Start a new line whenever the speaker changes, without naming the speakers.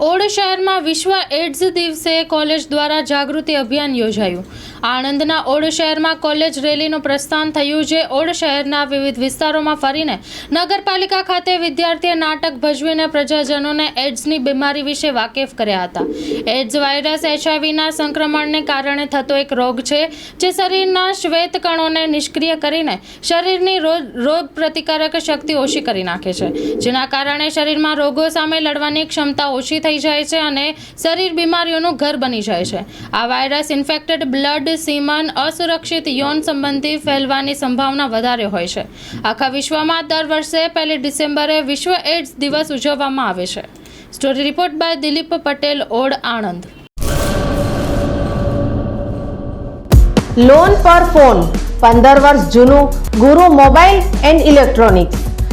Odd શહેરમાં વિશ્વ ads દિવસે કોલેજ દ્વારા જાગૃતિ અભિયાન યોજાયું. આણંદના ઓડ શહેરમાં કોલેજ રેલીનું પ્રસ્થાન થયું જે ઓડ શહેરના વિવિધ વિસ્તારોમાં ફરીને નગરપાલિકા ખાતે વિદ્યાર્થીએ નાટક ભજવીને પ્રજાજનોને એડ્સની બીમારી વિશે વાકેફ કર્યા હતા. એડ્સ વાયરસ એચઆઈવીના સંક્રમણને કારણે થતો એક રોગ છે જે શરીરના શ્વેત કણોને નિષ્ક્રિય કરીને શરીરની રોગ પ્રતિકારક શક્તિ ઓછી કરી નાખે છે. જેના કારણે શરીરમાં રોગો સામે લડવાની ક્ષમતા ઓછી થઈ જાય છે અને શરીર બીમારીઓનું ઘર બની જાય છે. આ વાયરસ ઇન્ફેક્ટેડ બ્લડ, સીમન, અસુરક્ષિત યૌન સંબંધી ફેલવાની સંભાવના વધારે હોય છે. આખા વિશ્વમાં દર વર્ષે પહેલી ડિસેમ્બરે વિશ્વ એડ્સ દિવસ ઉજવવામાં આવે છે. Story report by Dilip Patel Od Anand.
Loan પર ફોન પંદર વર્ષ જૂનું ગુરુ મોબાઈલ એન્ડ ઇલેક્ટ્રોનિક્સ.